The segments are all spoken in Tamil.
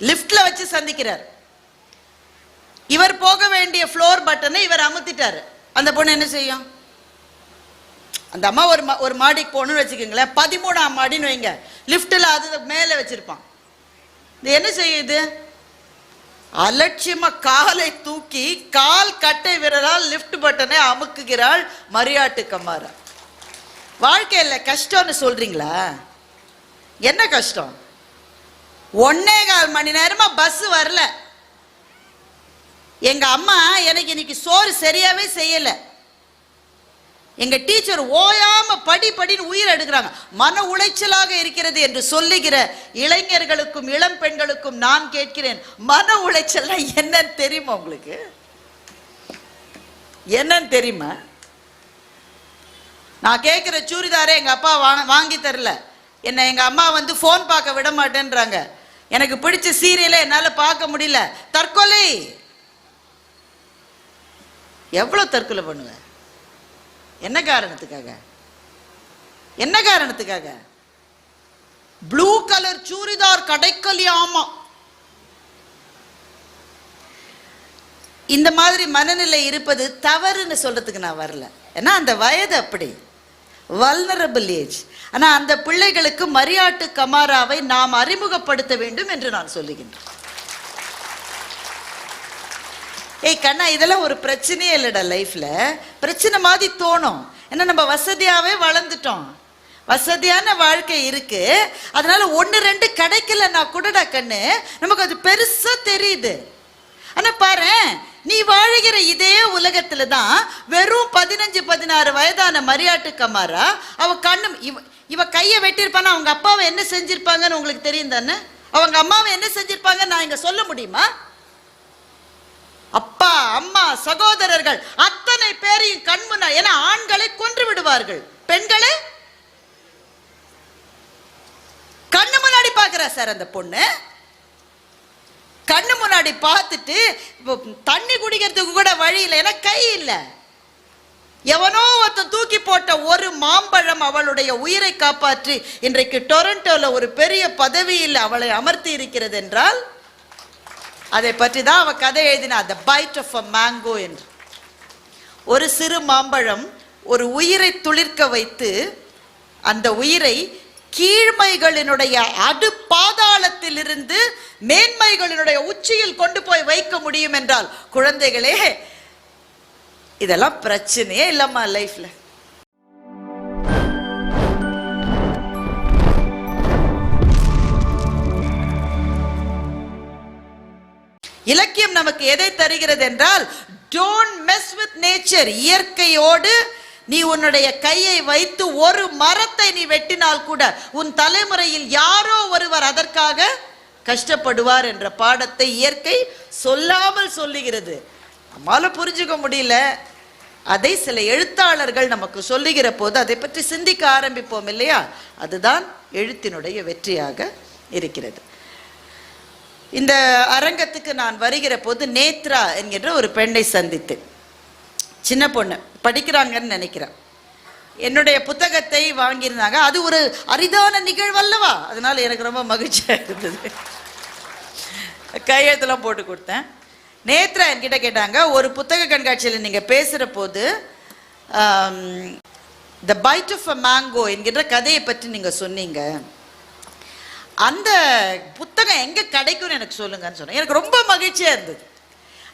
லிஃப்ட்ல வச்சு சந்திக்கிறார். இவர் போக வேண்டிய ஃப்ளோர் பட்டனை இவர் அமுத்திட்டாரு. அந்த பொண்ணு என்ன செய்யும்? அந்த அம்மா ஒரு மா- ஒரு மாடிக்கு போகணும்னு வச்சுக்கோங்களேன். பதிமூணாம் மாடின்னு வைங்க. லிஃப்ட்டில் அது மேலே வச்சிருப்பான். இது என்ன செய்யுது அலட்சியமாக காலை தூக்கி கால் கட்டை விரலால் லிஃப்ட் பட்டனை அமுக்குகிறாள் மரியாட்டு கம்மாரா. வாழ்க்கையில் கஷ்டம்னு சொல்கிறீங்களா என்ன கஷ்டம்? ஒன்னே கால் மணி நேரமா பஸ் வரல. எங்க அம்மா எனக்கு இன்னைக்கு சோறு சரியாவே செய்யல. எங்க டீச்சர் ஓயாம படி படின்னு உயிர் எடுக்கிறாங்க. மன உளைச்சலாக இருக்கிறது என்று சொல்லுகிற இளைஞர்களுக்கும் இளம் பெண்களுக்கும் நான் கேட்கிறேன் மன உளைச்சல்னா என்னன்னு தெரியுமா உங்களுக்கு? என்னன்னு தெரியுமா? நான் கேட்குற சூரிதாரே எங்க அப்பா வாங்க வாங்கி தரல. என்னை எங்க அம்மா வந்து ஃபோன் பார்க்க விட மாட்டேன்றாங்க. எனக்கு பிடிச்ச சீரியலை என்னால் பார்க்க முடியல. தற்கொலை. எவ்வளோ தற்கொலை பண்ணுவேன்? என்ன காரணத்துக்காக? என்ன காரணத்துக்காக? ப்ளூ கலர் சூரிதார் கடைக்கலியாமா இந்த மாதிரி மனநிலை இருப்பது தவறுன்னு சொல்றதுக்கு நான் வரல. ஏன்னா அந்த வயது அப்படி. வல்னரபிள் ஏஜ் ஆனால் அந்த பிள்ளைகளுக்கு மரியாட்டு கமாராவை நாம் அறிமுகப்படுத்த வேண்டும் என்று நான் சொல்லுகின்றேன். ஏய் கண்ணா இதெல்லாம் ஒரு பிரச்சனையே இல்லைடா லைஃப்ல. பிரச்சனை மாதிரி தோணும். ஏன்னா நம்ம வசதியாகவே வளர்ந்துட்டோம். வசதியான வாழ்க்கை இருக்கு. அதனால ஒன்று ரெண்டு கிடைக்கலன்னா கூடடா கண்ணு. நமக்கு அது பெருசா தெரியுது. ஆனால் பாரு நீ வாழ்கிற இதே உலகத்துல தான் வெறும் பதினஞ்சு பதினாறு வயதான மரியாட்டு கமாரா அவ கண்ணு இவ இவ கையை வெட்டியிருப்பானா? அவங்க அப்பாவை என்ன செஞ்சிருப்பாங்கன்னு உங்களுக்கு தெரியும் தானே? அவங்க அம்மாவை என்ன செஞ்சிருப்பாங்கன்னு நான் இங்க சொல்ல முடியுமா? அப்பா அம்மா சகோதரர்கள் அத்தனை பேரையும் கண்முன்னா ஏன்னா ஆண்களை கொன்று விடுவார்கள். பெண்களை? கண்ணு முன்னாடி பார்க்கிறா சார் அந்த பொண்ணு? கண்ணு முன்னாடி பார்த்துட்டு தண்ணி குடிக்கிறதுக்கு கூட வழி இல்லை ஏன்னா கை இல்லை. எவனோ ஒருத்தன் தூக்கி போட்ட ஒரு மாம்பழம் அவளுடைய உயிரை காப்பாற்றி இன்றைக்கு டொரண்டோவில் ஒரு பெரிய பதவியில் அவளை அமர்த்தி இருக்கிறது என்றால் அதை பற்றி தான் அவள் கதை எழுதினா the bite of a mango என்று. ஒரு சிறு மாம்பழம் ஒரு உயிரை துளிர்க்க வைத்து அந்த உயிரை கீழ்மைகளினுடைய அடு பாதாளத்திலிருந்து மேன்மைகளினுடைய உச்சியில் கொண்டு போய் வைக்க முடியும் என்றால் குழந்தைகளே இதெல்லாம் பிரச்சனையே இல்லம்மா லைஃப்ல. இலக்கியம் நமக்கு எதை தருகிறது என்றால் டோன்ட் மெஸ் வித் நேச்சர் இயற்கையோடு நீ உன்னுடைய கையை வைத்து ஒரு மரத்தை நீ வெட்டினால் கூட உன் தலைமுறையில் யாரோ ஒருவர் அதற்காக கஷ்டப்படுவார் என்ற பாடத்தை இயற்கை சொல்லாமல் சொல்லுகிறது. நம்மால புரிஞ்சுக்க முடியல. அதை சில எழுத்தாளர்கள் நமக்கு சொல்லுகிற போது அதை பற்றி சிந்திக்க ஆரம்பிப்போம் இல்லையா? அதுதான் எழுத்தினுடைய வெற்றியாக இருக்கிறது. இந்த அரங்கத்துக்கு நான் வருகிற போது நேத்ரா என்கின்ற ஒரு பெண்ணை சந்தித்தேன். சின்ன பொண்ணு படிக்கிறாங்கன்னு நினைக்கிறேன். என்னுடைய புத்தகத்தை வாங்கியிருந்தாங்க. அது ஒரு அரிதான நிகழ்வு அல்லவா அதனால எனக்கு ரொம்ப மகிழ்ச்சியா இருந்தது. கையெழுத்தெல்லாம் போட்டு கொடுத்தேன். நேத்ரா என்கிட்ட கேட்டாங்க ஒரு புத்தக கண்காட்சியில் நீங்கள் பேசுகிற போது the bite of a mango என்கிற கதையை பற்றி நீங்கள் சொன்னீங்க. அந்த புத்தகம் எங்க கிடைக்கும்னு எனக்கு சொல்லுங்கன்னு சொன்னேன். எனக்கு ரொம்ப மகிழ்ச்சியா இருந்தது.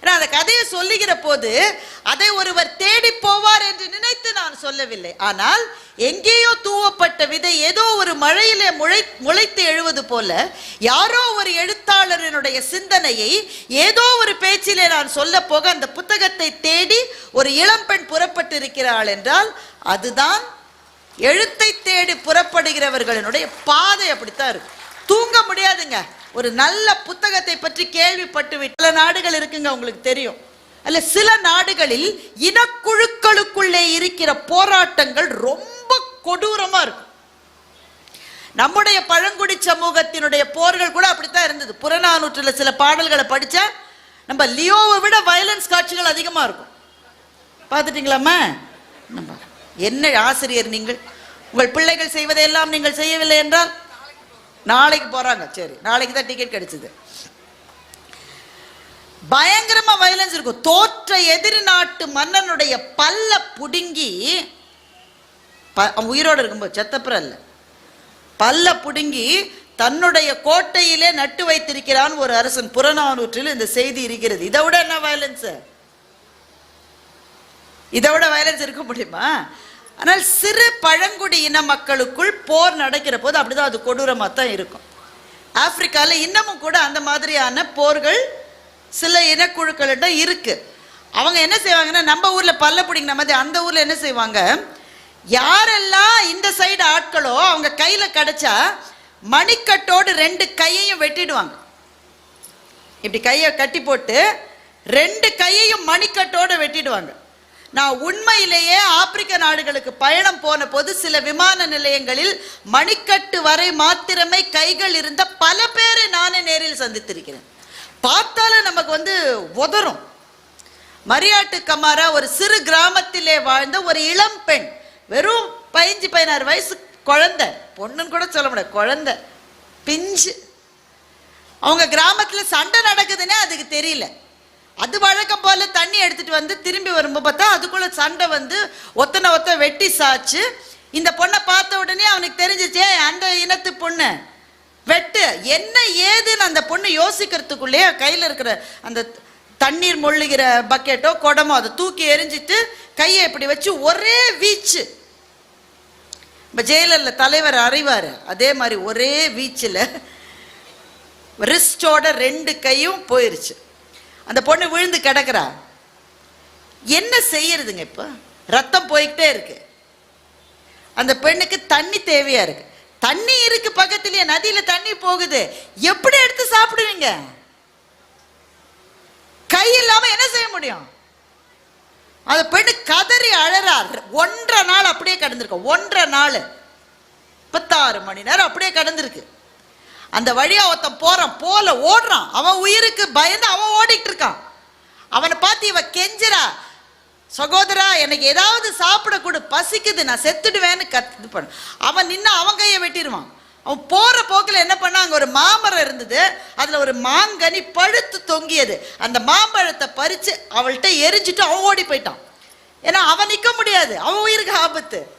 ஏன்னா அந்த கதையை சொல்லுகிற போது அதை ஒருவர் தேடி போவார் என்று நினைத்து நான் சொல்லவில்லை. ஆனால் எங்கேயோ தூவப்பட்ட விதை ஏதோ ஒரு மழையிலே முளை முளைத்து எழுவது போல யாரோ ஒரு எழுத்தாளரினுடைய சிந்தனையை ஏதோ ஒரு பேச்சிலே நான் சொல்ல போக அந்த புத்தகத்தை தேடி ஒரு இளம்பெண் புறப்பட்டு இருக்கிறாள் என்றால் அதுதான் எழுத்தை தேடி புறப்படுகிறவர்களினுடைய பாதை அப்படித்தான் இருக்கு தூங்க முடியாதுங்க. ஒரு நல்ல புத்தகத்தை பற்றி கேள்விப்பட்டு சில நாடுகள் இருக்குங்க உங்களுக்கு தெரியும். அல்ல சில நாடுகளில் இனக்குழுக்களுக்குள்ளே இருக்கிற போராட்டங்கள் ரொம்ப கொடூரமா இருக்கும். நம்முடைய பழங்குடி சமூகத்தினுடைய போர்கள் கூட அப்படித்தான் இருந்தது. புறநானூற்றுல சில பாடல்களை படித்தா நம்ம லியோவை விட வயலன்ஸ் காட்சிகள் அதிகமா இருக்கும். பார்த்துட்டீங்களாம்மா? நம்ம என்ன ஆசிரியர் நீங்கள்? உங்கள் பிள்ளைகள் செய்வதையெல்லாம் நீங்கள் செய்யவில்லை என்றால்? நாளைக்கு போறாங்க. சரி நாளைக்கு தான் டிக்கெட் கிடைச்சது. பயங்கரமா வயலன்ஸ் இருக்கும் தோற்ற எதிரி நாட்டு மன்னனுடைய பல்ல புடுங்கி ப- அவன் உயிரோடு இருக்கும்போது செத்தப்புறம் இல்லை. பல்ல புடுங்கி தன்னுடைய கோட்டையிலே நட்டு வைத்திருக்கிறான் ஒரு அரசன். புறநானூற்றில் இந்த செய்தி இருக்கிறது. இதை விட என்ன வயலன்ஸ் இதை விட வயலன்ஸ் இருக்க முடியுமா? ஆனால் சிறு பழங்குடி இன மக்களுக்குள் போர் நடக்கிற போது அப்படிதான் அது கொடூரமாக தான் இருக்கும். ஆப்பிரிக்காவில் இன்னமும் கூட அந்த மாதிரியான போர்கள் சில இனக்குழுக்களிடம் இருக்கு. அவங்க என்ன செய்வாங்கன்னா நம்ம ஊரில் பல்ல பிடிங்கின மாதிரி அந்த ஊரில் என்ன செய்வாங்க? யாரெல்லாம் இந்த சைடு ஆட்களோ அவங்க கையில் கிடச்சா மணிக்கட்டோடு ரெண்டு கையையும் வெட்டிடுவாங்க. இப்படி கையை கட்டி போட்டு ரெண்டு கையையும் மணிக்கட்டோடு வெட்டிடுவாங்க. நான் உண்மையிலேயே ஆப்பிரிக்க நாடுகளுக்கு பயணம் போன போது சில விமான நிலையங்களில் மணிக்கட்டு வரை மாத்திரமே கைகள் இருந்த பல பேரை நானே நேரில் சந்தித்திருக்கிறேன். பார்த்தாலே நமக்கு வந்து உதறும். மரியாட்டு கமாரா ஒரு சிறு கிராமத்திலே வாழ்ந்த ஒரு இளம் பெண் வெறும் பதினஞ்சு பதினாறு வயசு குழந்தை. பொண்ணுன்னு கூட சொல்ல முடியாது குழந்தை. பிஞ்சு. அவங்க கிராமத்தில் சண்டை நடக்குதுன்னே அதுக்கு தெரியல. அது வழக்கம் போல தண்ணி எடுத்துட்டு வந்து திரும்பி வரும்போது பார்த்தா அதுக்குள்ள சண்டை வந்து ஒத்தனை ஒத்த வெட்டி சாச்சு. இந்த பொண்ணை பார்த்த உடனே அவனுக்கு தெரிஞ்சிச்சே அந்த இனத்து பொண்ணு. வெட்டு. என்ன ஏதுன்னு அந்த பொண்ணு யோசிக்கிறதுக்குள்ளேயே கையில் இருக்கிற அந்த தண்ணீர் மொள்ளுகிற பக்கெட்டோ குடமோ அதை தூக்கி எரிஞ்சிட்டு கையை இப்படி வச்சு ஒரே வீச்சு. இப்போ ஜெயிலரில் தலைவர் அறிவார் அதே மாதிரி ஒரே வீச்சில் ரிஸ்டோட ரெண்டு கையும் போயிருச்சு. அந்த பொண்ணு விழுந்து கிடக்குறா. என்ன செய்யறதுங்க இப்போ? ரத்தம் போய்கிட்டே இருக்கு. அந்த பெண்ணுக்கு தண்ணி தேவையா இருக்கு. தண்ணி இருக்கு பக்கத்துலயே நதியில தண்ணி போகுது. எப்படி எடுத்து சாப்பிடுவீங்க? கை இல்லாம என்ன செய்ய முடியும்? அந்த பெண்ணு கதறி அழறா. ஒன்றரை நாள் அப்படியே கடந்திருக்கு. ஒன்றரை நாள். முப்பத்தாறு மணி நேரம் அப்படியே கடந்திருக்கு. அந்த வழியா ஒருத்தன் போறான் போல ஓடுறான். அவன் உயிருக்கு பயந்து அவன் ஓடிட்டு இருக்கான். அவனை பார்த்து இவ கெஞ்சுறா சகோதரா எனக்கு ஏதாவது சாப்பிட கூட பசிக்குது நான் செத்துடுவேன்னு கத்து இது பண்ண. அவன் நின்று அவன் கையை வெட்டிடுவான். அவன் போற போக்கில் என்ன பண்ணான்? அங்க ஒரு மாமரம் இருந்தது. அதுல ஒரு மாங்கனி பழுத்து தொங்கியது. அந்த மாம்பழத்தை பறிச்சு அவள்கிட்ட எரிஞ்சிட்டு அவன் ஓடி போயிட்டான். ஏன்னா அவன் நிற்க முடியாது. அவன் உயிருக்கு ஆபத்து.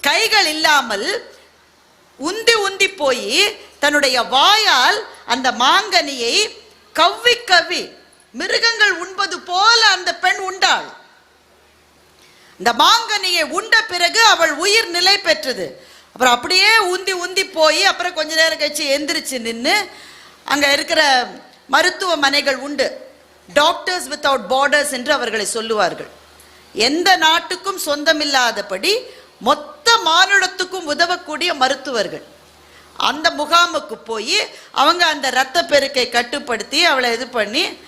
கைகள் இல்லாமல் உந்தி உந்தி போய் தன்னுடைய வாயால் அந்த மாங்கனியை கவ்வி கவ்வி மிருகங்கள் உண்பது போல அந்த பெண் உண்டாள். இந்த மாங்கனியை உண்ட பிறகு அவள் உயிர் நிலை பெற்றது. அப்புறம் அப்படியே உந்தி உந்தி போய் அப்புறம் கொஞ்ச நேரம் கழிச்சு எந்திரிச்சு நின்று அங்கே இருக்கிற மருத்துவமனைகள் உண்டு. டாக்டர்ஸ் வித்தவுட் பார்டர்ஸ் என்று அவர்களை சொல்லுவார்கள். எந்த நாட்டுக்கும் சொந்தமில்லாதபடி மொத்த மானுடத்துக்கும் உதவக்கூடிய மருத்துவர்கள். அந்த முகாமுக்கு போய் அவங்க அந்த இரத்த பெருக்கை கட்டுப்படுத்தி அவளை இது பண்ணி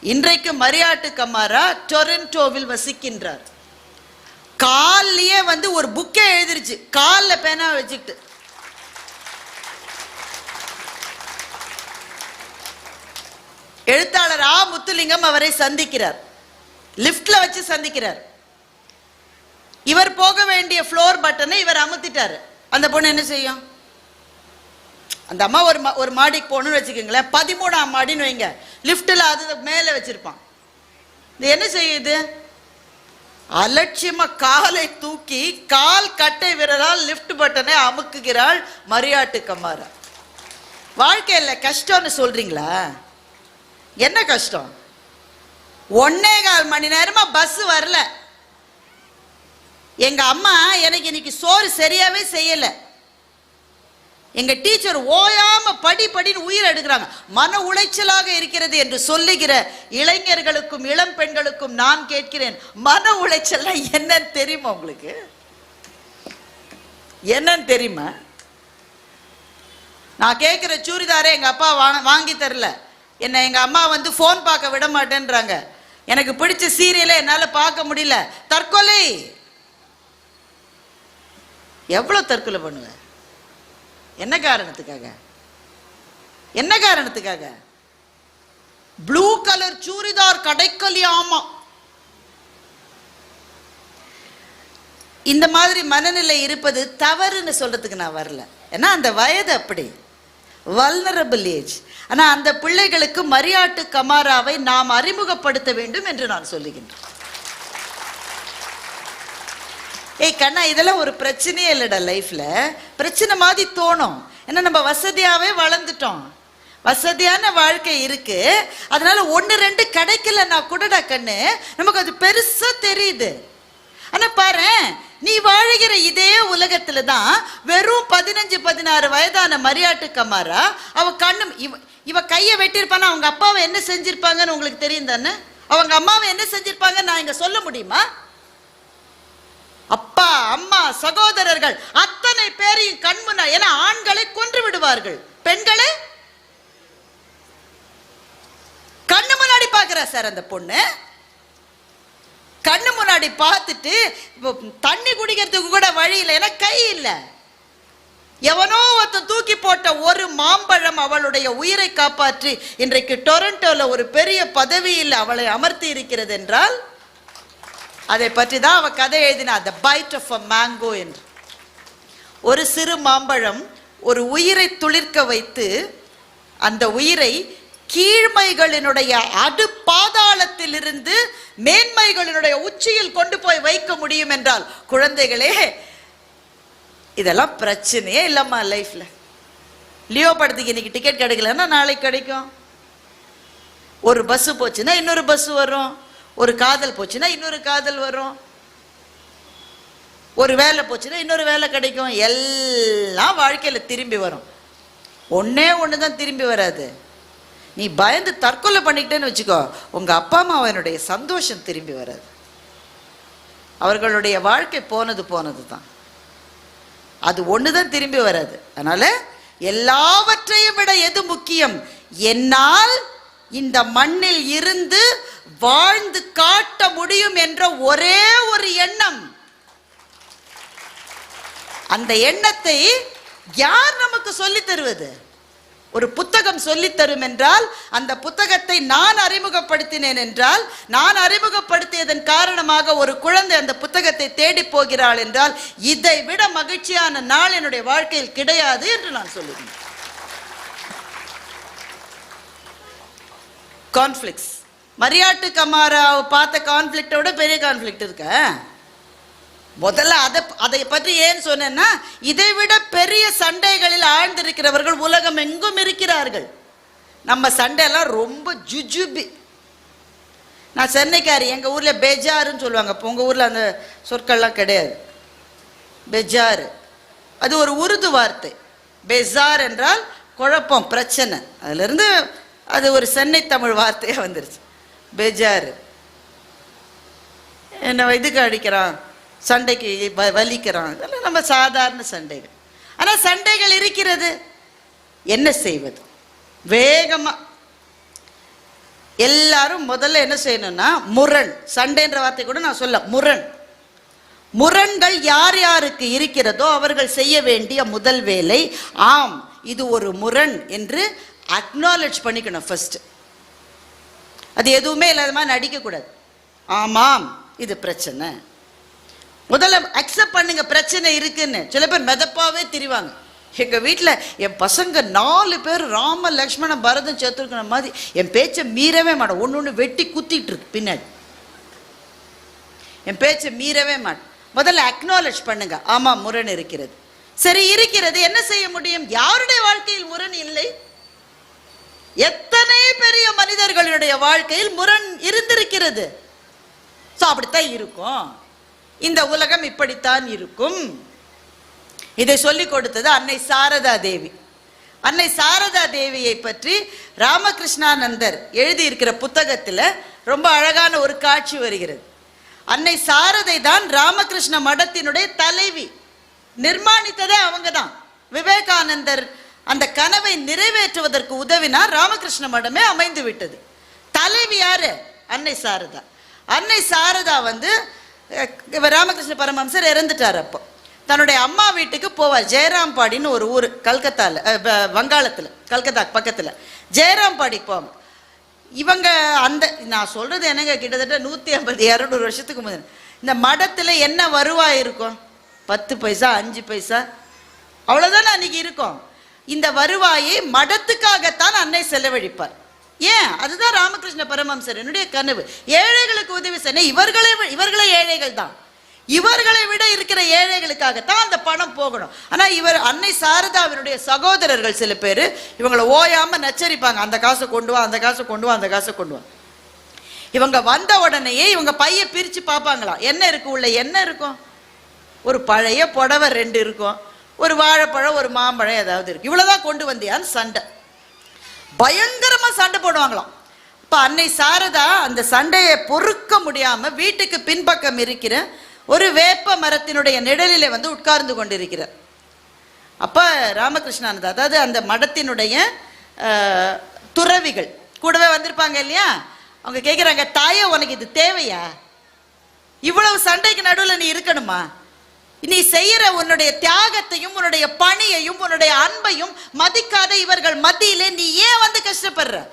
இன்றைக்கு மரியாட்டு கமாரா டொரண்டோவில் வசிக்கின்றார். கால்லயே வந்து ஒரு புக்கே எழுதிருச்சு. காலில் பேனா வச்சுக்கிட்டு. எழுத்தாளர் ஆ முத்துலிங்கம் அவரை சந்திக்கிறார். லிஃப்ட்ல வச்சு சந்திக்கிறார். இவர் போக வேண்டிய ஃப்ளோர் பட்டனை இவர் அமுத்திட்டாரு. அந்த பொண்ணு என்ன செய்யும்? அந்த அம்மா ஒரு மா- ஒரு மாடிக்கு போகணும்னு வச்சுக்கோங்களேன். பதிமூணாம் மாடின்னு வைங்க. லிஃப்ட்டில் அது மேலே வச்சிருப்பான். இது என்ன செய்யுது அலட்சியமாக காலை தூக்கி கால் கட்டை விரலால் லிஃப்ட் பட்டனை அமுக்குகிறாள் மரியாட்டு கம்மாரா. வாழ்க்கையில் கஷ்டம்னு சொல்கிறீங்களா என்ன கஷ்டம்? ஒன்னே கால் மணி நேரமாக பஸ் வரல. எங்க அம்மா எனக்கு இன்னைக்கு சோறு சரியாவே செய்யல. எங்க டீச்சர் ஓயாம படி படின்னு உயிர் எடுக்கிறாங்க. மன உளைச்சலாக இருக்கிறது என்று சொல்லுகிற இளைஞர்களுக்கும் இளம் பெண்களுக்கும் நான் கேட்கிறேன் மன உளைச்சல்னா என்னன்னு தெரியுமா உங்களுக்கு? என்னன்னு தெரியுமா? நான் கேட்குற சூரிதாரே எங்க அப்பா வா- வாங்கி தரல. என்னை எங்க அம்மா வந்து ஃபோன் பார்க்க விட மாட்டேன்றாங்க. எனக்கு பிடிச்ச சீரியலை என்னால பார்க்க முடியல. தற்கொலை! எவ்வளவு தற்கொலை பண்ணுவேன் என்ன காரணத்துக்காக? என்ன காரணத்துக்காக? ப்ளூ கலர் சூரிதார் கடைக்கலியாமா இந்த மாதிரி மனநிலை இருப்பது தவறுன்னு சொல்றதுக்கு நான் வரல. ஏன்னா அந்த வயது அப்படி. வல்னரபிள் ஏஜ் ஆனா அந்த பிள்ளைகளுக்கு மரியாட்டு கமாராவை நாம் அறிமுகப்படுத்த வேண்டும் என்று நான் சொல்லுகின்றேன். ஏய் கண்ணா இதெல்லாம் ஒரு பிரச்சனையே இல்லைடா லைஃப்ல பிரச்சனை மாதிரி தோணும். ஏன்னா நம்ம வசதியாவே வளர்ந்துட்டோம். வசதியான வாழ்க்கை இருக்கு. அதனால ஒன்று ரெண்டு கிடைக்கலன்னா கூடடா கண்ணு நமக்கு அது பெருசா தெரியுது. ஆனா பாரு நீ வாழுகிற இதே உலகத்துல தான் வெறும் பதினஞ்சு பதினாறு வயதான மரியாட்டு கமாரா அவ கண்ணு இவ இவ கையை வெட்டியிருப்பானா? அவங்க அப்பாவை என்ன செஞ்சிருப்பாங்கன்னு உங்களுக்கு தெரியும் தானே? அவங்க அம்மாவை என்ன செஞ்சிருப்பாங்கன்னு நான் இங்க சொல்ல முடியுமா? அப்பா அம்மா சகோதரர்கள் அத்தனை பேரையும் கண்முன்னா ஏன்னா ஆண்களை கொன்று விடுவார்கள். பெண்களை? கண்ணு முன்னாடி பார்க்கிறா சார் அந்த பொண்ணு? கண்ணு முன்னாடி பார்த்துட்டு தண்ணி குடிக்கிறதுக்கு கூட வழி இல்லை ஏன்னா கை இல்லை. எவனோ ஒருத்தன் தூக்கி போட்ட ஒரு மாம்பழம் அவளுடைய உயிரை காப்பாற்றி இன்றைக்கு டொரண்டோல ஒரு பெரிய பதவியில் அவளை அமர்த்தி இருக்கிறது என்றால் அதை பற்றி தான் அவ கதை எழுதினா the bite of a mango என்று. ஒரு சிறு மாம்பழம் ஒரு உயிரை துளிர்க்க வைத்து அந்த உயிரை கீழ்மைகளினுடைய அடு பாதாளத்திலிருந்து மேன்மைகளினுடைய உச்சியில் கொண்டு போய் வைக்க முடியும் என்றால் குழந்தைகளே இதெல்லாம் பிரச்சனையே இல்லம்மா லைஃப்ல. லியோ படத்துக்கு இன்னைக்கு டிக்கெட் கிடைக்கலன்னா நாளைக்கு கிடைக்கும். ஒரு பஸ் போச்சுன்னா இன்னொரு பஸ் வரும். ஒரு காதல் போச்சுன்னா இன்னொரு காதல் வரும். ஒரு வேலை போச்சுன்னா இன்னொரு வேலை கிடைக்கும். எல்லாம் வாழ்க்கையில திரும்பி வரும். ஒண்ணே ஒன்று தான் திரும்பி வராது. நீ பயந்து தற்கொலை பண்ணிக்கிட்டேன்னு வச்சுக்கோ உங்க அப்பா அம்மாவனுடைய சந்தோஷம் திரும்பி வராது. அவர்களுடைய வாழ்க்கை போனது போனது தான் அது ஒன்று தான் திரும்பி வராது. அதனால எல்லாவற்றையும் விட எது முக்கியம்? என்னால் இந்த மண்ணில் இருந்து வாழ்ந்து காட்ட முடியும் என்ற ஒரே ஒரு எண்ணம். அந்த எண்ணத்தை யார் நமக்கு சொல்லித் தருவது? ஒரு புத்தகம் சொல்லித் தரும் என்றால் அந்த புத்தகத்தை நான் அறிமுகப்படுத்தினேன் என்றால் நான் அறிமுகப்படுத்தியதன் காரணமாக ஒரு குழந்தை அந்த புத்தகத்தை தேடி போகிறாள் என்றால் இதை விட மகிழ்ச்சியான நாள் என்னுடைய வாழ்க்கையில் கிடையாது என்று நான் சொல்லுவேன். கான்ஃப்ளிக்ஸ் மரியாட்டு கமாராவை பார்த்த கான்ஃப்ளிக்டோட பெரிய கான்ஃப்ளிக்ட் இருக்க. முதல்ல அதை அதை பற்றி ஏன் சொன்னேன்னா இதை விட பெரிய சண்டைகளில் ஆழ்ந்திருக்கிறவர்கள் உலகம் எங்கும் இருக்கிறார்கள். நம்ம சண்டையெல்லாம் ரொம்ப ஜுஜுபி. நான் சென்னைக்காரி எங்கள் ஊரில் பெஜாருன்னு சொல்லுவாங்க. இப்போ உங்கள் ஊரில் அந்த சொற்கள்லாம் கிடையாது. பெஜாரு. அது ஒரு உருது வார்த்தை. பெஜார் என்றால் குழப்பம் பிரச்சனை. அதிலிருந்து அது ஒரு சென்னை தமிழ் வார்த்தையாக வந்துருச்சு. பேஜார். என்ன இதுக்கு அடிக்கிறான் சண்டைக்கு வ- வலிக்கிறான். இதெல்லாம் நம்ம சாதாரண சண்டைகள். ஆனால் சண்டைகள் இருக்கிறது. என்ன செய்வது? வேகமாக எல்லாரும் முதல்ல என்ன செய்யணும்னா முரண். சண்டைன்ற வார்த்தை கூட நான் சொல்ல முரண். முரண்கள் யார் யாருக்கு இருக்கிறதோ அவர்கள் செய்ய வேண்டிய முதல் வேலை ஆம் இது ஒரு முரண் என்று அக்னாலஜ் பண்ணிக்கணும் ஃபர்ஸ்ட் அது எதுவுமே இல்லாத மாதிரி நடிக்கக்கூடாது ஆமாம் இது பிரச்சனை. முதல்ல அக்செப்ட் பண்ணுங்க பிரச்சனை இருக்குன்னு. சில பேர் மெதப்பாவே திரிவாங்க. எங்கள் வீட்டில் என் பசங்க நாலு பேர் ராம லக்ஷ்மண பரதம் சேர்த்துருக்கிற மாதிரி என் பேச்சை மீறவே மாட்டேன் ஒன்று ஒன்று வெட்டி குத்திட்டு இருக்கு பின்னாடி. என் பேச்சை மீறவே மாட்டேன் முதல்ல அக்னாலேஜ் பண்ணுங்க. ஆமாம் முரண் இருக்கிறது. சரி இருக்கிறது. என்ன செய்ய முடியும்? யாருடைய வாழ்க்கையில் முரண் இல்லை? எத்தனை பெரிய மனிதர்களுடைய வாழ்க்கையில் முரண் இருந்திருக்கிறது? ஸோ அப்படித்தான் இருக்கும். இந்த உலகம் இப்படித்தான் இருக்கும். இதை சொல்லிக் கொடுத்தது அன்னை சாரதா தேவி. அன்னை சாரதா தேவியை பற்றி ராமகிருஷ்ணானந்தர் எழுதியிருக்கிற புத்தகத்தில் ரொம்ப அழகான ஒரு காட்சி வருகிறது. அன்னை சாரதை தான் ராமகிருஷ்ண மடத்தினுடைய தலைவி. நிர்மாணித்ததே அவங்க தான் விவேகானந்தர் அந்த கனவை நிறைவேற்றுவதற்கு உதவினார் ராமகிருஷ்ண மடமே அமைந்து விட்டது. தலைவி யாரு? அன்னை சாரதா. அன்னை சாரதா வந்து ராமகிருஷ்ண பரமஹம்சர் இறந்துட்டார் அப்போ. தன்னுடைய அம்மா வீட்டுக்கு போவார் ஜெயராம்பாடின்னு ஒரு ஊர் கல்கத்தாவில் வங்காளத்தில் கல்கத்தா பக்கத்தில். ஜெயராம்பாடிக்கு போவாங்க இவங்க அந்த நான் சொல்றது என்னங்க கிட்டத்தட்ட நூற்றி ஐம்பது இரநூறு வருஷத்துக்கு முதல் இந்த மடத்தில் என்ன வருவாய் இருக்கும்? பத்து பைசா அஞ்சு பைசா? அவ்வளோதானே அன்னைக்கு இருக்கும். இந்த வருவாயை மடத்துக்காகத்தான் அன்னை செலவழிப்பார். ஏன்? அதுதான் ராமகிருஷ்ண பரமம்சர் என்னுடைய கனவு. ஏழைகளுக்கு உதவி செய்ய இவர்களை இவர்களே ஏழைகள் தான். இவர்களை விட இருக்கிற ஏழைகளுக்காகத்தான் அந்த பணம் போகணும். ஆனால் இவர் அன்னை சாரதாவினுடைய சகோதரர்கள் சில பேர் இவங்களை ஓயாமல் நச்சரிப்பாங்க. அந்த காசை கொண்டு வா அந்த காசை கொண்டு வா அந்த காசை கொண்டு வா. இவங்க வந்த உடனேயே இவங்க பைய பிரித்து பார்ப்பாங்களாம். என்ன இருக்கு உள்ள? என்ன இருக்கும்? ஒரு பழைய புடவை ரெண்டு இருக்கும். ஒரு வாழைப்பழம் ஒரு மாம்பழம் ஏதாவது இருக்கு. இவ்வளோதான் கொண்டு வந்தியான்னு சண்டை. பயங்கரமாக சண்டை போடுவாங்களாம். இப்போ அன்னை சாரதா அந்த சண்டையை பொறுக்க முடியாமல் வீட்டுக்கு பின்பக்கம் இருக்கிற ஒரு வேப்ப மரத்தினுடைய நிழலிலே வந்து உட்கார்ந்து கொண்டிருக்கிறார். அப்போ ராமகிருஷ்ணானந்தா அதாவது அந்த மடத்தினுடைய துறவிகள் கூடவே வந்திருப்பாங்க இல்லையா? அவங்க கேட்குறாங்க தாயே உனக்கு இது தேவையா? இவ்வளவு சண்டைக்கு நடுவில் நீ இருக்கணுமா? நீ செய்யற உன்னுடைய தியாகத்தையும் உன்னுடைய பணியையும் உன்னுடைய அன்பையும் மதிக்காத இவர்கள் மத்தியிலே நீ ஏன் வந்து கஷ்டப்படுற?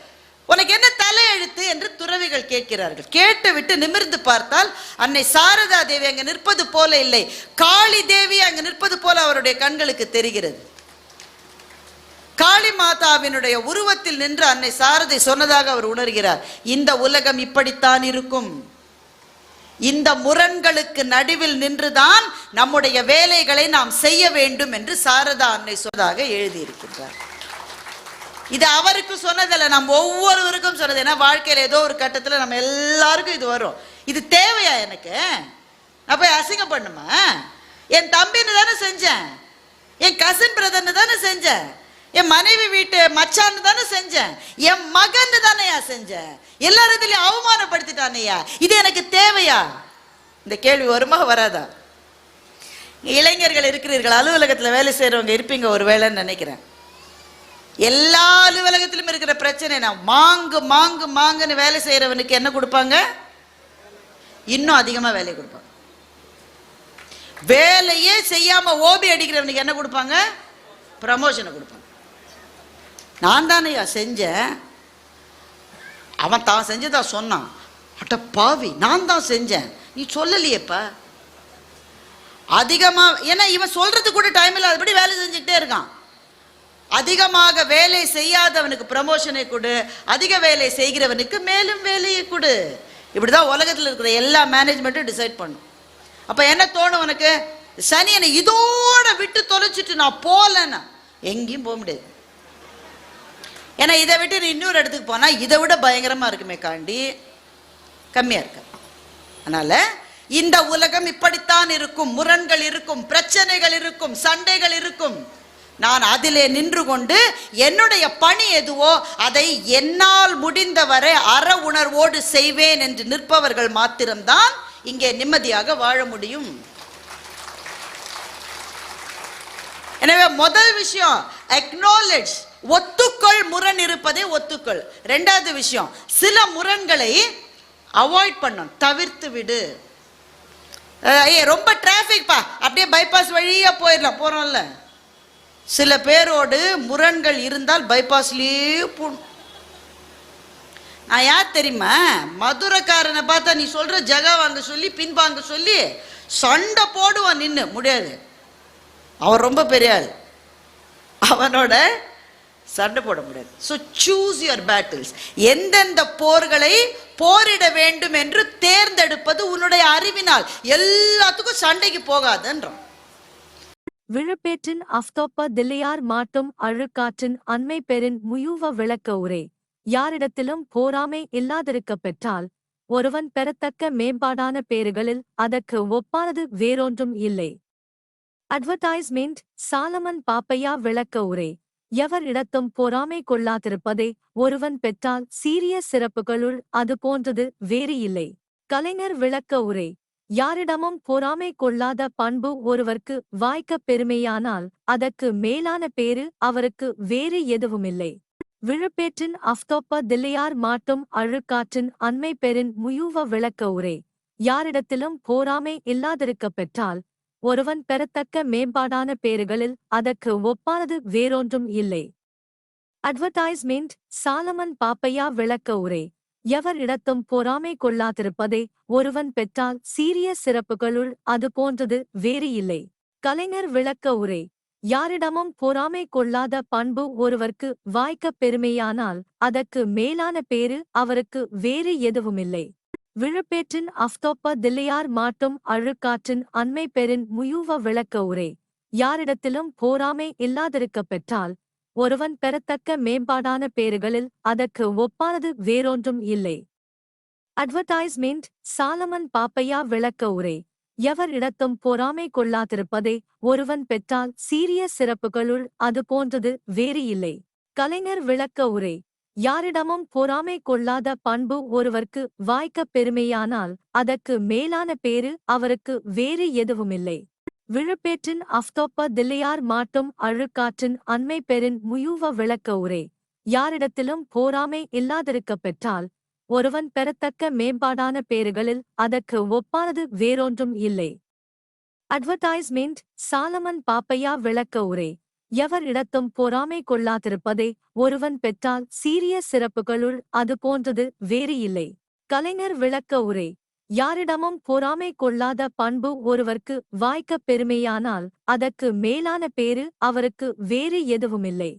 உனக்கு என்ன தலையெழுத்து என்று துறவிகள் கேட்கிறார்கள். கேட்டு விட்டு நிமிர்ந்து பார்த்தால் அன்னை சாரதா தேவி அங்க நிற்பது போல இல்லை. காளி தேவி அங்கு நிற்பது போல அவருடைய கண்களுக்கு தெரிகிறது. காளி மாதாவினுடைய உருவத்தில் நின்று அன்னை சாரதை சொன்னதாக அவர் உணர்கிறார். இந்த உலகம் இப்படித்தான் இருக்கும். இந்த முரண்களுக்கு நடுவில் நின்றுதான் நம்முடைய வேலைகளை நாம் செய்ய வேண்டும் என்று சாரதா அன்னை சொன்னதாக எழுதியிருக்கின்றார். இது அவருக்கு சொன்னதில்ல நம்ம ஒவ்வொருவருக்கும் சொன்னது. ஏன்னா வாழ்க்கையில் ஏதோ ஒரு கட்டத்தில் நம்ம எல்லாருக்கும் இது வரும். இது தேவையா எனக்கு? நான் போய் அசிங்கம் பண்ணுமா? என் தம்பின்னு தானே செஞ்சேன். என் கசின் பிரதர்னு தானே செஞ்சேன். என் மனைவி வீட்டு மச்சான்னு தானே செஞ்சேன். என் மகன்னு தானேயா செஞ்சேன். எல்லாரும் இதுலயும் அவமானப்படுத்திட்டானையா இது எனக்கு தேவையா? இந்த கேள்வி வருமா வராதா? இளைஞர்கள் இருக்கிறீர்கள் அலுவலகத்தில் வேலை செய்கிறவங்க இருப்பீங்க ஒரு வேலைன்னு நினைக்கிறேன். எல்லா அலுவலகத்திலும் இருக்கிற பிரச்சனை நான் மாங்கு மாங்கு மாங்குன்னு வேலை செய்யறவனுக்கு என்ன கொடுப்பாங்க? இன்னும் அதிகமா வேலை கொடுப்பாங்க. வேலையே செய்யாம ஓபி அடிக்கிறவனுக்கு என்ன கொடுப்பாங்க? ப்ரமோஷனை கொடுப்பாங்க. நான் தானையா செஞ்சேன்? அவன் தான் செஞ்சதா சொன்னான். அட்ட பாவி நான் தான் செஞ்சேன். நீ சொல்லலையேப்பா அதிகமாக ஏன்னா இவன் சொல்றது கூட டைம் இல்லாதபடி வேலை செஞ்சுக்கிட்டே இருக்கான். அதிகமாக வேலை செய்யாதவனுக்கு ப்ரமோஷனை கொடு. அதிக வேலை செய்கிறவனுக்கு மேலும் வேலையை கொடு. இப்படிதான் உலகத்தில் இருக்கிற எல்லா மேனேஜ்மெண்ட்டும் டிசைட் பண்ணும். அப்போ என்ன தோணும் உனக்கு? சனியனை இதோட விட்டு தொலைச்சிட்டு நான் போகலன்னா எங்கேயும் போக முடியாது. ஏன்னா இதை விட்டு நீ இன்னொரு இடத்துக்கு போனால் இதை விட பயங்கரமாக இருக்குமே காண்டி கம்மியாக இருக்கு. அதனால் இந்த உலகம் இப்படித்தான் இருக்கும். முரண்கள் இருக்கும் பிரச்சனைகள் இருக்கும் சண்டைகள் இருக்கும். நான் அதிலே நின்று கொண்டு என்னுடைய பணி எதுவோ அதை என்னால் முடிந்தவரை அற உணர்வோடு செய்வேன் என்று நிற்பவர்கள் மாத்திரம்தான் இங்கே நிம்மதியாக வாழ முடியும். எனவே முதல் விஷயம் அக்னாலேஜ் ஒத்துக்கொள் முரண் இருப்பதை ஒத்துக்கொள். ரெண்டாவது விஷயம் சில முரண்களை அவாய்ட் பண்ணும் தவிர்த்து விடு. ஏ ரொம்ப டிராஃபிக் பா அப்படியே பைபாஸ் வழியா போயிடலாம் போறோம்ல. சில பேரோடு முரண்கள் இருந்தால் பைபாஸ்லயே போ நான் யார் தெரியுமா? மதுரைக்காரனை பார்த்தா நீ சொல்ற ஜகா வாங்க சொல்லி பின்பாங்க சொல்லி சண்டை போடுவான் நின்று முடியாது. அவன் ரொம்ப பெரிய ஆள். அவனோட சண்டை போட முடியாது. ஸோ சூஸ் யுவர் பேட்டில்ஸ் எந்தெந்த போர்களை போரிட வேண்டும் என்று தேர்ந்தெடுப்பது உன்னுடைய அறிவினால். எல்லாத்துக்கும் சண்டைக்கு போகாதுன்றான். விழுப்பேற்றின் அஃதொப்ப தில்லையார் மாட்டும் அழுக்காற்றின் அண்மை பெறின் முயூவ விளக்க உரை. யாரிடத்திலும் போராமை இல்லாதிருக்க பெற்றால் ஒருவன் பெறத்தக்க மேம்பாடான பேறுகளில் அதற்கு ஒப்பானது வேறொன்றும் இல்லை. அட்வர்டைஸ்மெண்ட் சாலமன் பாப்பையா விளக்க உரை. எவர் இடத்தும் பொறாமை கொள்ளாதிருப்பதை ஒருவன் பெற்றால் சீரிய சிறப்புகளுள் அது போன்றது வேறு இல்லை. கலைஞர் விளக்க உரை. யாரிடமும் பொறாமை கொள்ளாத பண்பு ஒருவர்க்கு வாய்க்கப் பெருமையானால் அதற்கு மேலான பேறு அவருக்கு வேறு எதுவுமில்லை. விழுப்பேற்றின் அஃதொப்ப தில்லையார் மாட்டும் அழுக்காற்றின் அண்மை பெறின் முயூவ விளக்க உரை. யாரிடத்திலும் போராமை இல்லாதிருக்கப் பெற்றால் ஒருவன் பெறத்தக்க மேம்பாடான பேறுகளில் அதற்கு ஒப்பானது வேறொன்றும் இல்லை. அட்வர்டைஸ்மெண்ட் சாலமன் பாப்பையா விளக்க உரை. எவர் இடத்தும் பொறாமை கொள்ளாதிருப்பதை ஒருவன் பெற்றால் சீரிய சிறப்புகளுள் அது போன்றது வேறு இல்லை. கலைஞர் விளக்க உரை. யாரிடமும் பொறாமை கொள்ளாத பண்பு ஒருவர்க்கு வாய்க்கப் பெருமையானால் அதற்கு மேலான பேறு அவருக்கு வேறு எதுவுமில்லை. விழுப்பேற்றின் அஃதொப்ப தில்லையார் மாட்டும் அழுக்காற்றின் அண்மை பெறின் முயூவ விளக்க உரே. யாரிடத்திலும் போராமை இல்லாதிருக்கப் பெற்றால் ஒருவன் பெறத்தக்க மேம்பாடான பேறுகளில் அதற்கு ஒப்பானது வேறொன்றும் இல்லை. அட்வர்டைஸ்மெண்ட் சாலமன் பாப்பையா விளக்க உரை. எவர் இடத்தும் பொறாமை கொள்ளாதிருப்பதை ஒருவன் பெற்றால் சீரிய சிறப்புகளுள் அது போன்றது வேறு இல்லை. கலைஞர் விளக்க உரை. யாரிடமும் பொறாமை கொள்ளாத பண்பு ஒருவர்க்கு வாய்க்கப் பெருமையானால் அதற்கு மேலான பேறு அவருக்கு வேறு எதுவுமில்லை. விழுப்பேற்றின் அஃப்தோப்ப தில்லையார் மாட்டும் அழுக்காற்றின் அண்மை பெறின் முயூவ விளக்க உரை. யாரிடத்திலும் போராமை இல்லாதிருக்கப் பெற்றால் ஒருவன் பெறத்தக்க மேம்பாடான பேறுகளில் அதற்கு ஒப்பானது வேறொன்றும் இல்லை. அட்வர்டைஸ்மெண்ட் சாலமன் பாப்பையா விளக்க உரை. எவர் இடத்தும் பொறாமை கொள்ளாதிருப்பதை ஒருவன் பெற்றால் சீரிய சிறப்புகளுள் அது போன்றது வேறு இல்லை. கலைஞர் விளக்க உரை. யாரிடமும் பொறாமை கொள்ளாத பண்பு ஒருவர்க்கு வாய்க்கப் பெருமையானால் அதற்கு மேலான பேறு அவருக்கு வேறு எதுவுமில்லை.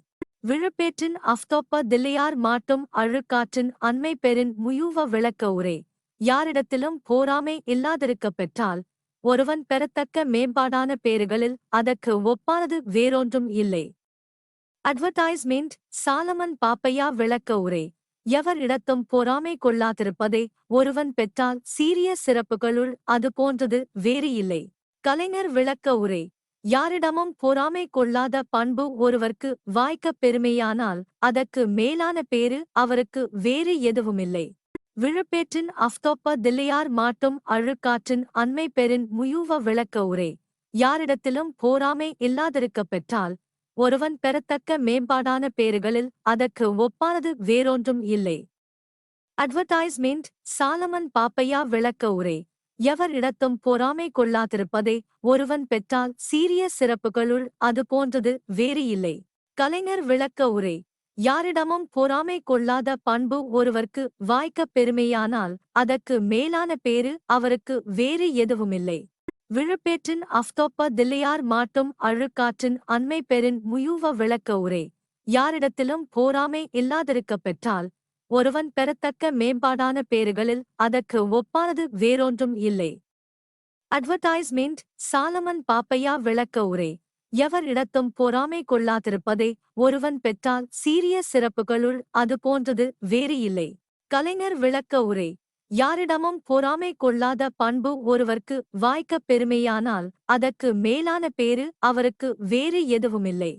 விழுப்பேற்றின் அஃதொப்ப தில்லையார் மாட்டும் அழுக்காற்றின் அண்மை பெறின் முயூவ விளக்க உரை. யாரிடத்திலும் போராமை இல்லாதிருக்கப் பெற்றால் ஒருவன் பெறத்தக்க மேம்பாடான பேறுகளில் அதற்கு ஒப்பானது வேறொன்றும் இல்லை. அட்வர்டைஸ்மெண்ட் சாலமன் பாப்பையா விளக்க உரை. எவர் இடத்தும் பொறாமை கொள்ளாதிருப்பதை ஒருவன் பெற்றால் சீரிய சிறப்புகளுள் அது போன்றது வேறு இல்லை. கலைஞர் விளக்க உரை. யாரிடமும் பொறாமை கொள்ளாத பண்பு ஒருவர்க்கு வாய்க்கப் பெருமையானால் அதற்கு மேலான பேறு அவருக்கு வேறு எதுவுமில்லை. விழுப்பேற்றின் அஃதொப்ப தில்லையார் மாட்டும் அழுக்காற்றின் அண்மை பெறின் முயூவ விளக்க உரை. யாரிடத்திலும் போராமை இல்லாதிருக்கப் பெற்றால் ஒருவன் பெறத்தக்க மேம்பாடான பேறுகளில் அதற்கு ஒப்பானது வேறொன்றும் இல்லை. அட்வர்டைஸ்மெண்ட் சாலமன் பாப்பையா விளக்க உரை. எவர் இடத்தும் பொறாமை கொள்ளாதிருப்பதை ஒருவன் பெற்றால் சீரிய சிறப்புகளுள் அது போன்றது வேறு இல்லை. கலைஞர் விளக்க உரை. யாரிடமும் பொறாமை கொள்ளாத பண்பு ஒருவர்க்கு வாய்க்கப் பெருமையானால் அதற்கு மேலான பேறு அவருக்கு வேறு எதுவுமில்லை. விழுப்பேற்றின் அஃப்தோப்ப தில்லையார் மாட்டும் அழுக்காற்றின் அண்மை பெறின் முயூவ விளக்க உரை. யாரிடத்திலும் போராமை இல்லாதிருக்கப் பெற்றால் ஒருவன் பெறத்தக்க மேம்பாடான பேறுகளில் அதற்கு ஒப்பானது வேறொன்றும் இல்லை. அட்வர்டைஸ்மெண்ட் சாலமன் பாப்பையா விளக்க உரை. எவர் இடத்தும் பொறாமை கொள்ளாதிருப்பதை ஒருவன் பெற்றால் சீரிய சிறப்புகளுள் அது போன்றது வேறு இல்லை. கலைஞர் விளக்க உரை. யாரிடமும் பொறாமை கொள்ளாத பண்பு ஒருவர்க்கு வாய்க்கப் பெருமையானால் அதற்கு மேலான பேறு அவருக்கு வேறு எதுவுமில்லை.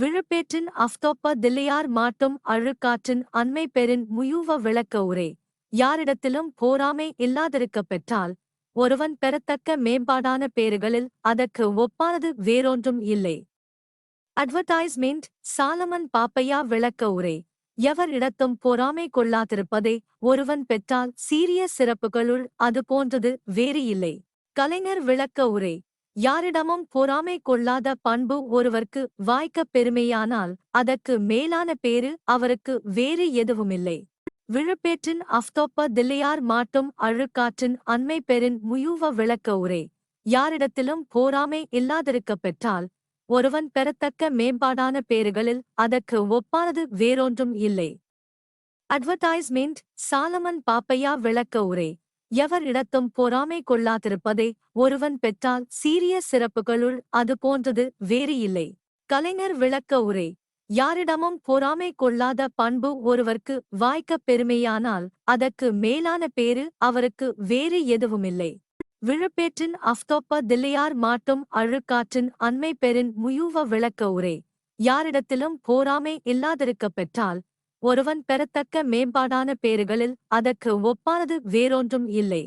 விழுப்பேற்றின் அஃதொப்ப தில்லையார் மாட்டும் அழுக்காற்றின் அண்மை பெறின் முயூவ விளக்க உரை. யாரிடத்திலும் போராமை இல்லாதிருக்கப் பெற்றால் ஒருவன் பெறத்தக்க மேம்பாடான பேறுகளில் அதற்கு ஒப்பானது வேறொன்றும் இல்லை. அட்வர்டைஸ்மெண்ட் சாலமன் பாப்பையா விளக்க உரை. எவர் இடத்தும் பொறாமை கொள்ளாதிருப்பதை ஒருவன் பெற்றால் சீரிய சிறப்புகளுள் அது போன்றது வேறு இல்லை. கலைஞர் விளக்க உரை. யாரிடமும் பொறாமை கொள்ளாத பண்பு ஒருவர்க்கு வாய்க்கப் பெருமையானால் அதற்கு மேலான பேறு அவருக்கு வேறு எதுவுமில்லை. விழுப்பேற்றின் அஃதொப்ப தில்லையார் மாட்டும் அழுக்காற்றின் அண்மை பெறின் முயூவ விளக்க உரை. யாரிடத்திலும் போராமை இல்லாதிருக்கப் பெற்றால் ஒருவன் பெறத்தக்க மேம்பாடான பேறுகளில் அதற்கு ஒப்பானது வேறொன்றும் இல்லை. அட்வர்டைஸ்மெண்ட் சாலமன் பாப்பையா விளக்க உரை. எவர் இடத்தும் பொறாமை கொள்ளாதிருப்பதை ஒருவன் பெற்றால் சீரிய சிறப்புகளுள் அது போன்றது வேறு இல்லை. கலைஞர் விளக்க உரை. யாரிடமும் பொறாமை கொள்ளாத பண்பு ஒருவர்க்கு வாய்க்கப் பெருமையானால் அதற்கு மேலான பேறு அவருக்கு வேறு எதுவுமில்லை. விழுப்பேற்றின் அஃப்தோப்ப தில்லையார் மாட்டும் அழுக்காற்றின் அண்மை பெறின் முயூவ விளக்க உரை. யாரிடத்திலும் போராமை இல்லாதிருக்கப் பெற்றால் ஒருவன் பெறத்தக்க மேம்பாடான பேறுகளில் அதற்கு ஒப்பானது வேறொன்றும் இல்லை.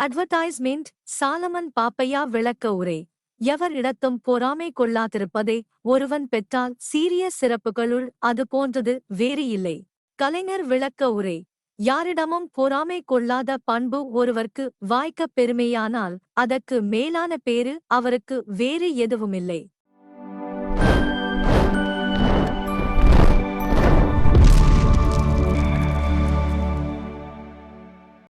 அட்வர்டைஸ்மெண்ட் சாலமன் பாப்பையா விளக்க உரை. எவர் இடத்தும் பொறாமை கொள்ளாதிருப்பதை ஒருவன் பெற்றால் சீரிய சிறப்புகளுள் அது போன்றது வேறு இல்லை. கலைஞர் விளக்க உரை. யாரிடமும் பொறாமை கொள்ளாத பண்பு ஒருவர்க்கு வாய்க்கப் பெருமையானால் அதற்கு மேலான பேறு அவருக்கு வேறு எதுவுமில்லை.